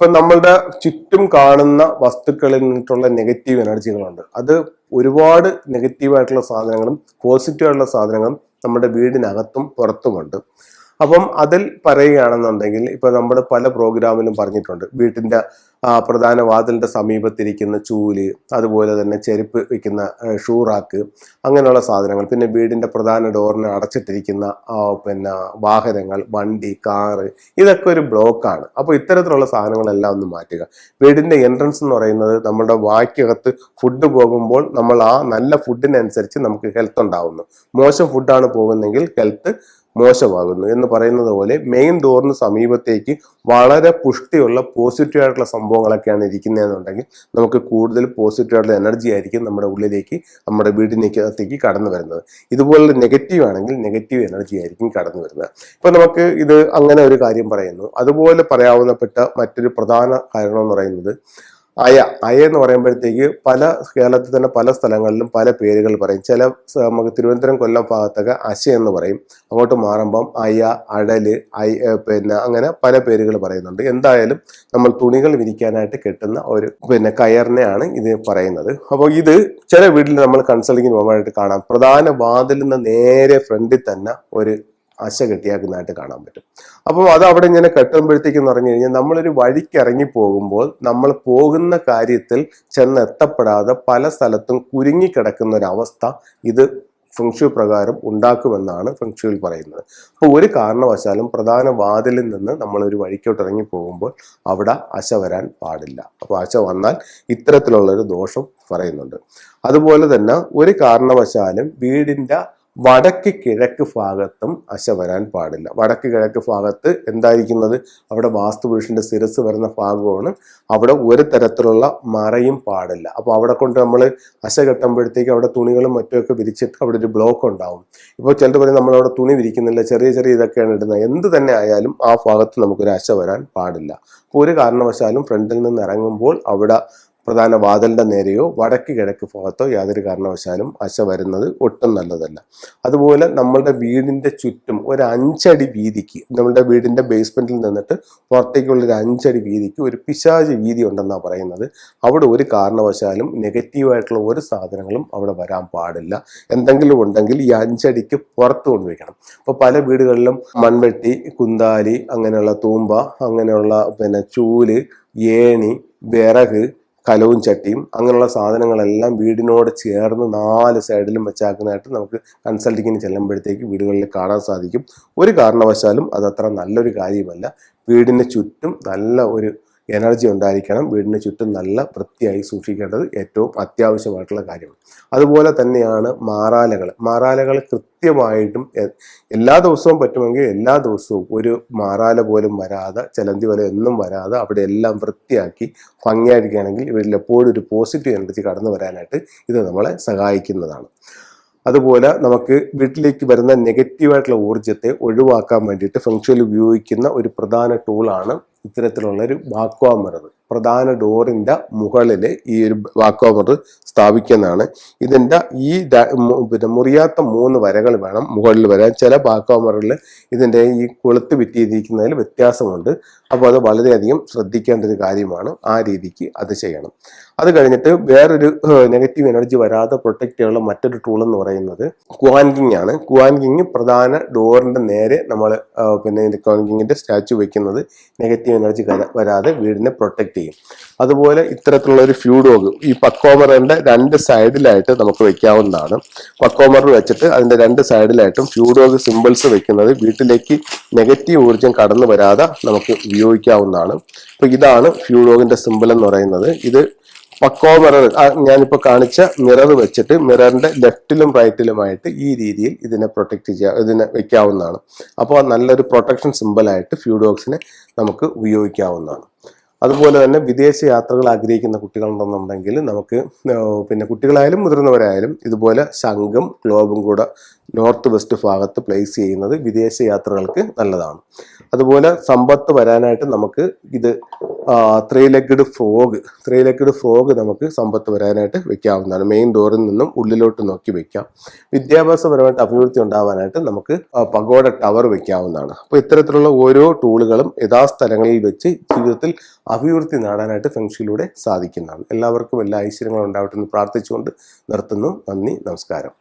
ഇപ്പൊ നമ്മളുടെ ചുറ്റും കാണുന്ന വസ്തുക്കളിൽ നിന്നിട്ടുള്ള നെഗറ്റീവ് എനർജികളുണ്ട്. അത് ഒരുപാട് നെഗറ്റീവായിട്ടുള്ള സാധനങ്ങളും പോസിറ്റീവായിട്ടുള്ള സാധനങ്ങളും നമ്മുടെ വീടിനകത്തും പുറത്തുമുണ്ട്. അപ്പം അതിൽ പറയുകയാണെന്നുണ്ടെങ്കിൽ ഇപ്പൊ നമ്മൾ പല പ്രോഗ്രാമിലും പറഞ്ഞിട്ടുണ്ട്. വീട്ടിന്റെ പ്രധാന വാതിലിന്റെ സമീപത്തിരിക്കുന്ന ചൂൽ അതുപോലെ തന്നെ ചെരുപ്പ് വെക്കുന്ന ഷൂ റാക്ക് അങ്ങനെയുള്ള സാധനങ്ങൾ പിന്നെ വീടിന്റെ പ്രധാന ഡോറിന് അടച്ചിട്ടിരിക്കുന്ന പിന്നെ വാഹനങ്ങൾ വണ്ടി കാറ് ഇതൊക്കെ ഒരു ബ്ലോക്കാണ്. അപ്പോൾ ഇത്തരത്തിലുള്ള സാധനങ്ങളെല്ലാം ഒന്ന് മാറ്റുക. വീടിന്റെ എൻട്രൻസ് എന്ന് പറയുന്നത് നമ്മുടെ വായ്ക്കകത്ത് ഫുഡ് പോകുമ്പോൾ നമ്മൾ ആ നല്ല ഫുഡിനനുസരിച്ച് നമുക്ക് ഹെൽത്ത് ഉണ്ടാവുന്നു. മോശം ഫുഡാണ് പോകുന്നതെങ്കിൽ ഹെൽത്ത് മോശമാകുന്നു എന്ന് പറയുന്നത് പോലെ മെയിൻ ഡോറിന് സമീപത്തേക്ക് വളരെ പുഷ്ടിയുള്ള പോസിറ്റീവ് ആയിട്ടുള്ള സംഭവങ്ങളൊക്കെയാണ് ഇരിക്കുന്നതെന്നുണ്ടെങ്കിൽ നമുക്ക് കൂടുതൽ പോസിറ്റീവ് ആയിട്ടുള്ള എനർജി ആയിരിക്കും നമ്മുടെ ഉള്ളിലേക്ക് നമ്മുടെ വീടിനേക്കകത്തേക്ക് കടന്നു വരുന്നത്. ഇതുപോലെ നെഗറ്റീവ് ആണെങ്കിൽ നെഗറ്റീവ് എനർജി ആയിരിക്കും കടന്നു വരുന്നത്. ഇപ്പൊ നമുക്ക് ഇത് അങ്ങനെ ഒരു കാര്യം പറയുന്നു. അതുപോലെ പറയാവുന്നപ്പെട്ട മറ്റൊരു പ്രധാന കാരണം എന്ന് പറയുന്നത് അയ അയ എന്ന് പറയുമ്പോഴത്തേക്ക് പല കേരളത്തിൽ തന്നെ പല സ്ഥലങ്ങളിലും പല പേരുകൾ പറയും. ചില നമുക്ക് തിരുവനന്തപുരം കൊല്ലം ഭാഗത്തൊക്കെ അശ എന്ന് പറയും. അങ്ങോട്ട് മാറുമ്പം അയ അടൽ ഐ പിന്നെ അങ്ങനെ പല പേരുകൾ പറയുന്നുണ്ട്. എന്തായാലും നമ്മൾ തുണികൾ വിരിക്കാനായിട്ട് കെട്ടുന്ന ഒരു പിന്നെ കയറിനെയാണ് ഇത് പറയുന്നത്. അപ്പോൾ ഇത് ചില വീട്ടിൽ നമ്മൾ കൺസൾട്ടിങ്ങിന് പോകുമ്പോഴായിട്ട് കാണാം. പ്രധാന വാതിലിൽ നിന്ന് നേരെ ഫ്രണ്ടിൽ തന്നെ ഒരു അശ കെട്ടിയാക്കുന്നതായിട്ട് കാണാൻ പറ്റും. അപ്പോൾ അത് അവിടെ ഇങ്ങനെ കെട്ടുമ്പോഴത്തേക്ക് എന്ന് പറഞ്ഞു കഴിഞ്ഞാൽ നമ്മളൊരു വഴിക്ക് ഇറങ്ങി പോകുമ്പോൾ നമ്മൾ പോകുന്ന കാര്യത്തിൽ ചെന്ന് എത്തപ്പെടാതെ പല സ്ഥലത്തും കുരുങ്ങിക്കിടക്കുന്ന ഒരു അവസ്ഥ ഇത് ഫെങ്ഷു പ്രകാരം ഉണ്ടാക്കുമെന്നാണ് ഫെങ്ഷുവിൽ പറയുന്നത്. അപ്പോൾ ഒരു കാരണവശാലും പ്രധാന വാതിലിൽ നിന്ന് നമ്മളൊരു വഴിക്കോട്ട് ഇറങ്ങി പോകുമ്പോൾ അവിടെ അശ വരാൻ പാടില്ല. അപ്പോൾ അശ വന്നാൽ ഇത്തരത്തിലുള്ളൊരു ദോഷം പറയുന്നുണ്ട്. അതുപോലെ തന്നെ ഒരു കാരണവശാലും വീടിന്റെ വടക്ക് കിഴക്ക് ഭാഗത്തും അശ വരാൻ പാടില്ല. വടക്ക് കിഴക്ക് ഭാഗത്ത് എന്തായിരിക്കുന്നത്? അവിടെ വാസ്തുപുരുഷന്റെ ശിരസ് വരുന്ന ഭാഗമാണ്. അവിടെ ഒരു തരത്തിലുള്ള മറയും പാടില്ല. അപ്പോൾ അവിടെ കൊണ്ട് നമ്മൾ അശ കെട്ടുമ്പോഴത്തേക്ക് അവിടെ തുണികളും മറ്റുമൊക്കെ വിരിച്ചിട്ട് അവിടെ ഒരു ബ്ലോക്ക് ഉണ്ടാവും. ഇപ്പോൾ ചിലർ പറയും നമ്മൾ അവിടെ തുണി വിരിക്കുന്നില്ല ചെറിയ ചെറിയ ഇതൊക്കെയാണ് ഇടുന്നത്. എന്ത് തന്നെ ആയാലും ആ ഭാഗത്ത് നമുക്കൊരു അശ വരാൻ പാടില്ല. അപ്പോൾ ഒരു കാരണവശാലും ഫ്രണ്ടിൽ നിന്ന് ഇറങ്ങുമ്പോൾ അവിടെ പ്രധാന വാതിലിന്റെ നേരെയോ വടക്ക് കിഴക്ക് ഭാഗത്തോ യാതൊരു കാരണവശാലും അശ വരുന്നത് ഒട്ടും നല്ലതല്ല. അതുപോലെ നമ്മളുടെ വീടിന്റെ ചുറ്റും ഒരു അഞ്ചടി വീതിക്ക് നമ്മളുടെ വീടിന്റെ ബേസ്മെന്റിൽ നിന്നിട്ട് പുറത്തേക്കുള്ള ഒരു അഞ്ചടി വീതിക്ക് ഒരു പിശാച് വീതി ഉണ്ടെന്നാണ് പറയുന്നത്. അവിടെ ഒരു കാരണവശാലും നെഗറ്റീവായിട്ടുള്ള ഒരു സാധനങ്ങളും അവിടെ വരാൻ പാടില്ല. എന്തെങ്കിലും ഉണ്ടെങ്കിൽ ഈ അഞ്ചടിക്ക് പുറത്ത് കൊണ്ടുവയ്ക്കണം. അപ്പോൾ പല വീടുകളിലും മൺവെട്ടി കുന്താലി അങ്ങനെയുള്ള തൂമ്പ അങ്ങനെയുള്ള പിന്നെ ചൂൽ ഏണി വിറക് കലവും ചട്ടിയും അങ്ങനെയുള്ള സാധനങ്ങളെല്ലാം വീടിനോട് ചേർന്ന് നാല് സൈഡിലും വെച്ചാക്കുന്നതായിട്ട് നമുക്ക് കൺസൾട്ടിങ്ങിന് ചെല്ലുമ്പോഴത്തേക്ക് വീടുകളിൽ കാണാൻ സാധിക്കും. ഒരു കാരണവശാലും അതത്ര നല്ലൊരു കാര്യമല്ല. വീടിന് ചുറ്റും നല്ല ഒരു എനർജി ഉണ്ടായിരിക്കണം. വീടിന് ചുറ്റും നല്ല വൃത്തിയായി സൂക്ഷിക്കേണ്ടത് ഏറ്റവും അത്യാവശ്യമായിട്ടുള്ള കാര്യമാണ്. അതുപോലെ തന്നെയാണ് മാറാലകൾ. മാറാലകൾ കൃത്യമായിട്ടും എല്ലാ ദിവസവും പറ്റുമെങ്കിൽ എല്ലാ ദിവസവും ഒരു മാറാല പോലും വരാതെ ചലന്തി പോലെ എന്നും വരാതെ അവിടെ എല്ലാം വൃത്തിയാക്കി ഭംഗിയായിരിക്കുകയാണെങ്കിൽ വീട്ടിൽ എപ്പോഴും ഒരു പോസിറ്റീവ് എനർജി കടന്നു വരാനായിട്ട് ഇത് നമ്മളെ സഹായിക്കുന്നതാണ്. അതുപോലെ നമുക്ക് വീട്ടിലേക്ക് വരുന്ന നെഗറ്റീവായിട്ടുള്ള ഊർജത്തെ ഒഴിവാക്കാൻ വേണ്ടിയിട്ട് ഫംഗ്ഷനിൽ ഉപയോഗിക്കുന്ന ഒരു പ്രധാന ടൂളാണ് ഇത്തരത്തിലുള്ള ഒരു വാക്വാ മിറർ പ്രധാന ഡോറിന്റെ മുകളിൽ ഈ ഒരു വാക്കോവർ മിറർ സ്ഥാപിക്കുന്നതാണ്. ഇതിന്റെ ഈ പിന്നെ മുറിയാത്ത മൂന്ന് വരകൾ വേണം മുകളിൽ വരാൻ. ചില വാക്കോവറിൽ ഇതിന്റെ ഈ കൊളുത്ത് വിറ്റിയിരിക്കുന്നതിൽ വ്യത്യാസമുണ്ട്. അപ്പോൾ അത് വളരെയധികം ശ്രദ്ധിക്കേണ്ട ഒരു കാര്യമാണ്. ആ രീതിക്ക് അത് ചെയ്യണം. അത് കഴിഞ്ഞിട്ട് വേറൊരു നെഗറ്റീവ് എനർജി വരാതെ പ്രൊട്ടക്റ്റ് ചെയ്യാനുള്ള മറ്റൊരു ടൂൾ എന്ന് പറയുന്നത് ക്വാൻകിങ് ആണ്. ക്വാൻകിങ് പ്രധാന ഡോറിന്റെ നേരെ നമ്മൾ പിന്നെ ക്വാൻകിങ്ങിന്റെ സ്റ്റാച്ചു വെക്കുന്നത് നെഗറ്റീവ് എനർജി വരാതെ വീടിനെ പ്രൊട്ടക്ട് ചെയ്യും അതുപോലെ ഇത്തരത്തിലുള്ള ഒരു ഫ്യൂ ഡോഗ് ഈ പക്കോമറിന്റെ രണ്ട് സൈഡിലായിട്ട് നമുക്ക് വെക്കാവുന്നതാണ്. പക്കോമർ വെച്ചിട്ട് അതിന്റെ രണ്ട് സൈഡിലായിട്ടും ഫ്യൂ ഡോഗ് സിമ്പിൾസ് വെക്കുന്നത് വീട്ടിലേക്ക് നെഗറ്റീവ് ഊർജം കടന്നു വരാതെ നമുക്ക് ഉപയോഗിക്കാവുന്നതാണ്. അപ്പൊ ഇതാണ് ഫ്യൂ ഡോഗിന്റെ സിമ്പിൾ എന്ന് പറയുന്നത്. ഇത് പക്കോ മിറർ ഞാനിപ്പോൾ കാണിച്ച മിറർ വെച്ചിട്ട് മിററിന്റെ ലെഫ്റ്റിലും റൈറ്റിലുമായിട്ട് ഈ രീതിയിൽ ഇതിനെ പ്രൊട്ടക്ട് ചെയ്യാ ഇതിനെ വെക്കാവുന്നതാണ്. അപ്പോൾ നല്ലൊരു പ്രൊട്ടക്ഷൻ സിമ്പിളായിട്ട് ഫ്യൂഡോക്സിനെ നമുക്ക് ഉപയോഗിക്കാവുന്നതാണ്. അതുപോലെ തന്നെ വിദേശ യാത്രകൾ ആഗ്രഹിക്കുന്ന കുട്ടികളുണ്ടെന്നുണ്ടെങ്കിൽ നമുക്ക് പിന്നെ കുട്ടികളായാലും മുതിർന്നവരായാലും ഇതുപോലെ ശംഖും ഗ്ലോബും കൂടെ നോർത്ത് വെസ്റ്റ് ഭാഗത്ത് പ്ലേസ് ചെയ്യുന്നത് വിദേശ യാത്രകൾക്ക് നല്ലതാണ്. അതുപോലെ സമ്പത്ത് വരാനായിട്ട് നമുക്ക് ഇത് three legged frog three legged frog നമുക്ക് സമ്പത്ത് വരാനായിട്ട് വെക്കാവുന്നതാണ്. മെയിൻ ഡോറിൽ നിന്നും ഉള്ളിലോട്ട് നോക്കി വെക്കാം. വിദ്യാഭ്യാസപരമായിട്ട് അഭിവൃദ്ധി ഉണ്ടാവാനായിട്ട് നമുക്ക് പഗോഡ ടവർ വെക്കാവുന്നതാണ്. അപ്പോൾ ഇത്തരത്തിലുള്ള ഓരോ ടൂളുകളും യഥാസ്ഥലങ്ങളിൽ വെച്ച് ജീവിതത്തിൽ അഭിവൃദ്ധി നേടാനായിട്ട് ഫെങ്ഷിയിലൂടെ സാധിക്കുന്നതാണ്. എല്ലാവർക്കും എല്ലാ ഐശ്വര്യങ്ങളും ഉണ്ടാവട്ടെ എന്ന് പ്രാർത്ഥിച്ചുകൊണ്ട് നിർത്തുന്നു. നന്ദി നമസ്കാരം.